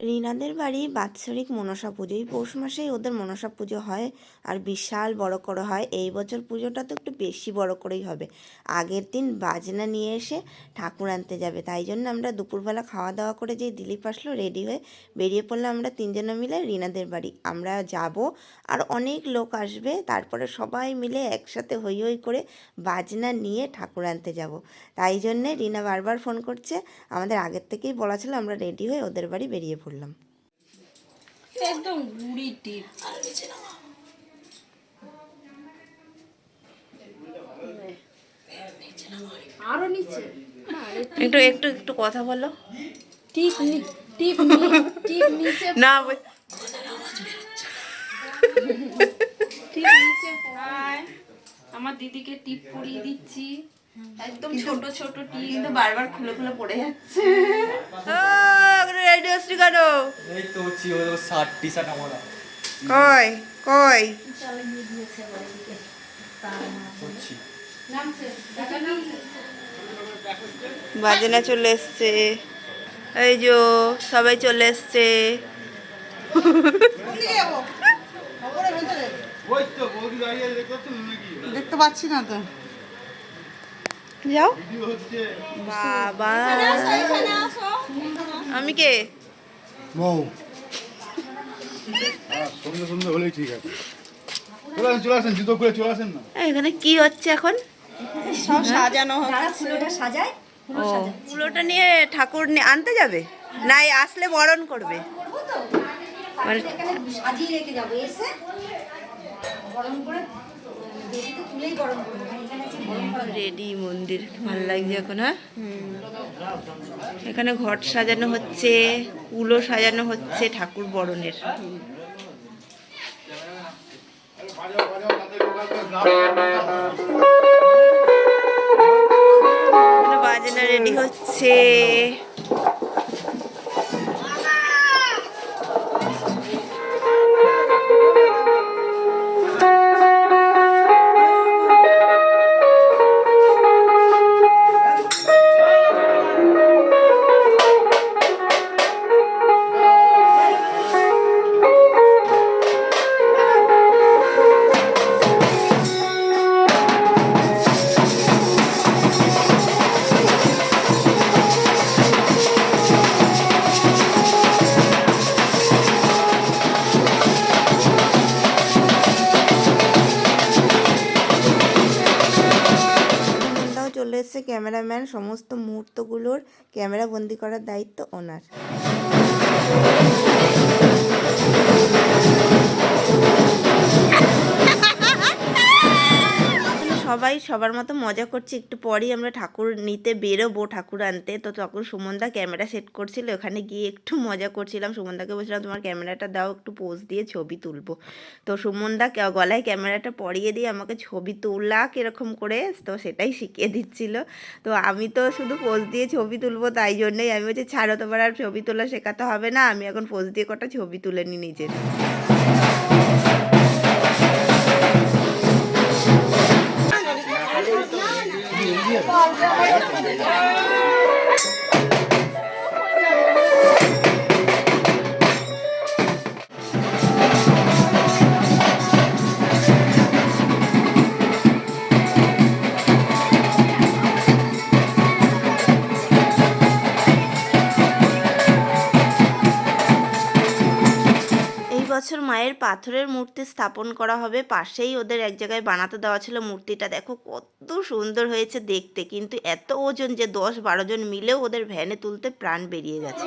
রিনাদের বাড়ি বাৎসরিক মনসা পুজো। এই পৌষ মাসেই ওদের মনসা পুজো হয় আর বিশাল বড় করে হয়। এই বছর পুজোটা তো একটু বেশি বড় করেই হবে। আগের দিন বাজনা নিয়ে এসে ঠাকুর আনতে যাবে। তাই জন্য আমরা দুপুরবেলা খাওয়া দাওয়া করে যেই দিলীপ আসলো রেডি হয়ে বেরিয়ে পড়লাম আমরা তিনজনে মিলে রিনাদের বাড়ি। আমরা যাব আর অনেক লোক আসবে। তারপরে সবাই মিলে একসাথে হই হই করে বাজনা নিয়ে ঠাকুর আনতে যাব। তাই জন্যে রিনা বারবার ফোন করছে। আমাদের আগের থেকেই বলা ছিল আমরা রেডি হয়ে ওদের বাড়ি বেরিয়ে পড়লাম একদম গুড়ি টিপ। আরও নিচে। একটু একটু একটু কথা বলো। টিপ টিপ টিপ নিচে না টিপ নিচে পড়ায়। আমার দিদিকে টিপ পরিয়ে দিচ্ছি। একদম ছোট ছোট টিপ কিন্তু বারবার খুলে খুলে পড়ে যাচ্ছে। রেডিও কেন? এই তো হচ্ছি ও শার্ট টি শার্ট আমরা। কই কই? নামছে বাজনা চলে এসছে। এই যো সবাই চলে এসছে। দেখতে পাচ্ছি না তো। যাও। বাবা। আমি কে? বউ। সন্ধ্যে সন্ধ্যে হলেই ঠিক আছে। চলে আসেন চলে আসেন জুতো খুলে চলে আসেন না। এখানে কি হচ্ছে এখন? সব সাজানো ও ফুলোটা নিয়ে ঠাকুর নিয়ে আনতে যাবে? না এই আসলে বরণ করবে। মানে সাজিয়ে রেখে যাব এসে গরম করে তুলেই গরম করব। রেডি মন্দির। ভালো লাগছে এখন হ্যাঁ? এখানে ঘট সাজানো হচ্ছে উলো সাজানো হচ্ছে ঠাকুর বরণের। বাজনা রেডি হচ্ছে। ক্যামেরাম্যান সমস্ত মুহূর্তগুলোর ক্যামেরা বন্দি করার দায়িত্ব ওনার। সবার মতো মজা করছি। একটু পরেই আমরা ঠাকুর নিতে বেরোবো ঠাকুর আনতে। তো তখন সুমনদা ক্যামেরা সেট করছিল। ওখানে গিয়ে একটু মজা করছিলাম। সুমনদাকে বলছিলাম, তোমার ক্যামেরাটা দাও, একটু পোজ দিয়ে ছবি তুলবো। তো সুমনদা গলায় ক্যামেরাটা পরিয়ে দিয়ে আমাকে ছবি তোলা কীরকম করে, তো সেটাই শিখিয়ে দিচ্ছিল। তো আমি তো শুধু পোজ দিয়ে ছবি তুলবো তাই জন্যই। আমি বলছি, ছাড়ো, তোমার আর ছবি তোলা শেখাতে হবে না। আমি এখন পোজ দিয়ে কটা ছবি তুলে নিই নিজের। মায়ের পাথরের মূর্তি স্থাপন করা হবে। পাশেই ওদের এক জায়গায় বানাতে দেওয়া ছিল মূর্তিটা। দেখো কত সুন্দর হয়েছে দেখতে। কিন্তু এত ওজন যে দশ বারো জন মিলেও ওদের ভ্যানে তুলতে প্রাণ বেরিয়ে গেছে।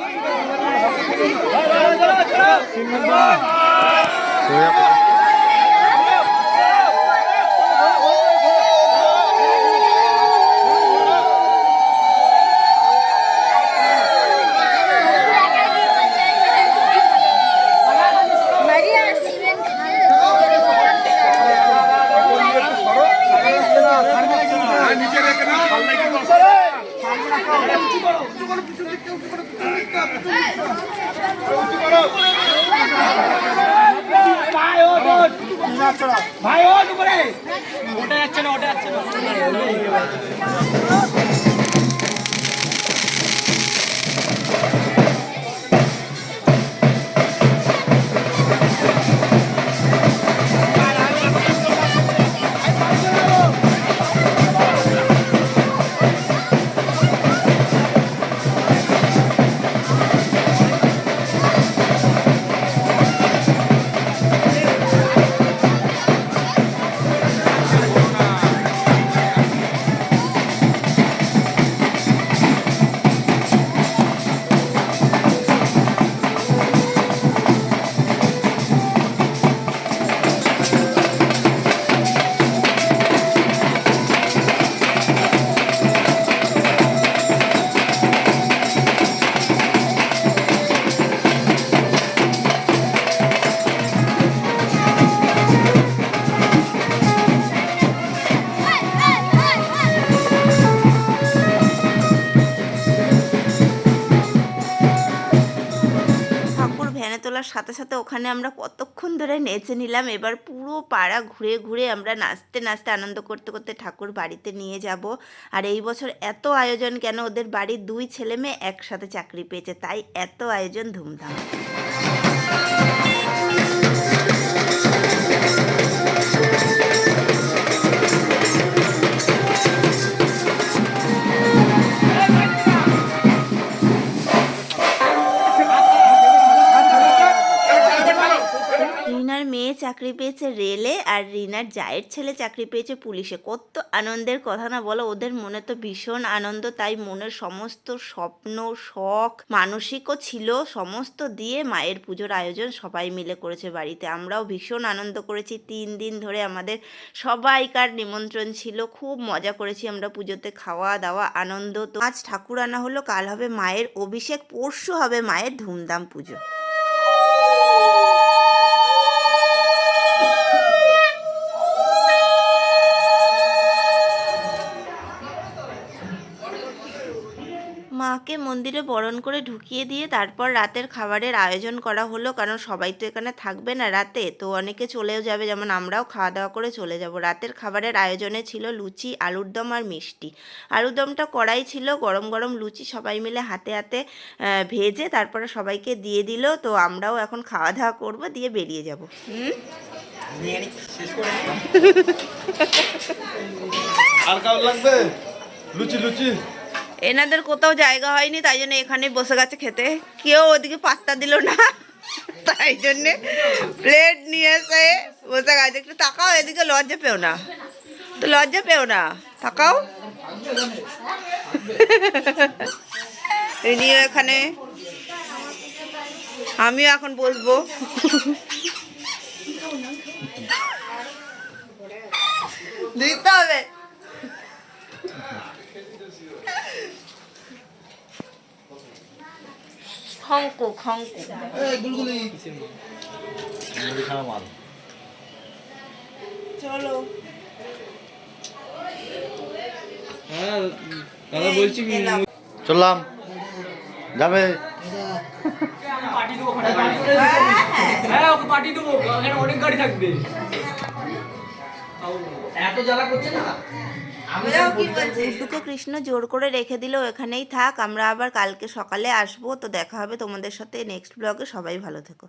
ভাই ওটা যাচ্ছে না ওটা যাচ্ছে না। সাথে সাথে ওখানে আমরা কতক্ষণ ধরে নেচে নিলাম। এবার পুরো পাড়া ঘুরে ঘুরে আমরা নাচতে নাচতে আনন্দ করতে করতে ঠাকুর বাড়িতে নিয়ে যাব। আর এই বছর এত আয়োজন কেন? ওদের বাড়ির দুই ছেলে মেয়ে একসাথে চাকরি পেয়েছে, তাই এত আয়োজন ধুমধাম। আর রিনার জায়ের ছেলে চাকরি পেয়েছে পুলিশে। কত আনন্দের কথা না বলো, ওদের মনে তো ভীষণ আনন্দ, তাই মনের সমস্ত স্বপ্ন, শখ, মানসিকও ছিল, সমস্ত দিয়ে মায়ের পুজোর আয়োজন সবাই মিলে করেছে বাড়িতে। আমরাও ভীষণ আনন্দ করেছি। তিন দিন ধরে আমাদের সবাইকার নিমন্ত্রণ ছিল, খুব মজা করেছি আমরা পুজোতে, খাওয়া দাওয়া, আনন্দ তো। আজ ঠাকুর আনা হলো, কাল হবে মায়ের অভিষেক, পরশু হবে মায়ের ধুমধাম পুজো। মাকে মন্দিরে বরণ করে ঢুকিয়ে দিয়ে তারপর রাতের খাবারের আয়োজন করা হলো, কারণ সবাই তো এখানে থাকবে না রাতে। তো অনেকে চলেও যাবে, যেমন আমরাও খাওয়া দাওয়া করে চলে যাব। রাতের খাবারের আয়োজনে ছিল লুচি আলুর দম আর মিষ্টি। আলুর দমটা কড়াই ছিল গরম গরম লুচি সবাই মিলে হাতে হাতে ভেজে তারপরে সবাইকে দিয়ে দিল। তো আমরাও এখন খাওয়া দাওয়া করব, দিয়ে বেরিয়ে যাব। হুম? লাগবে? লুচি লুচি। এনাদের কোথাও জায়গা হয়নি, তাই জন্য এখানে বসে গেছে খেতে। কেউ ওদিকে পাত্তা দিল না। তাই জন্যে প্লেট নিয়ে এসে বসে গেছে। একটু তাকাও, এদিকে লজ্জা পেও না। তো লজ্জা পেও না। তাকাও। রিনিও এখানে। আমিও এখন বসবো। দিতে হবে। খঙ্কু খঙ্কু চলো দাদা বলছি কি চললাম যাবে পার্টি দেবো ওখানে হ্যাঁ ওকে পার্টি দেবো ওখানে অনেক গাড়ি থাকবে এত জ্বালা করছে না গুড্ডুকে কৃষ্ণ জোর করে রেখে দিল এখানেই থাক আমরা আবার কালকে সকালে আসব তো দেখা হবে তোমাদের সাথে নেক্সট ব্লগে সবাই ভালো থেকো।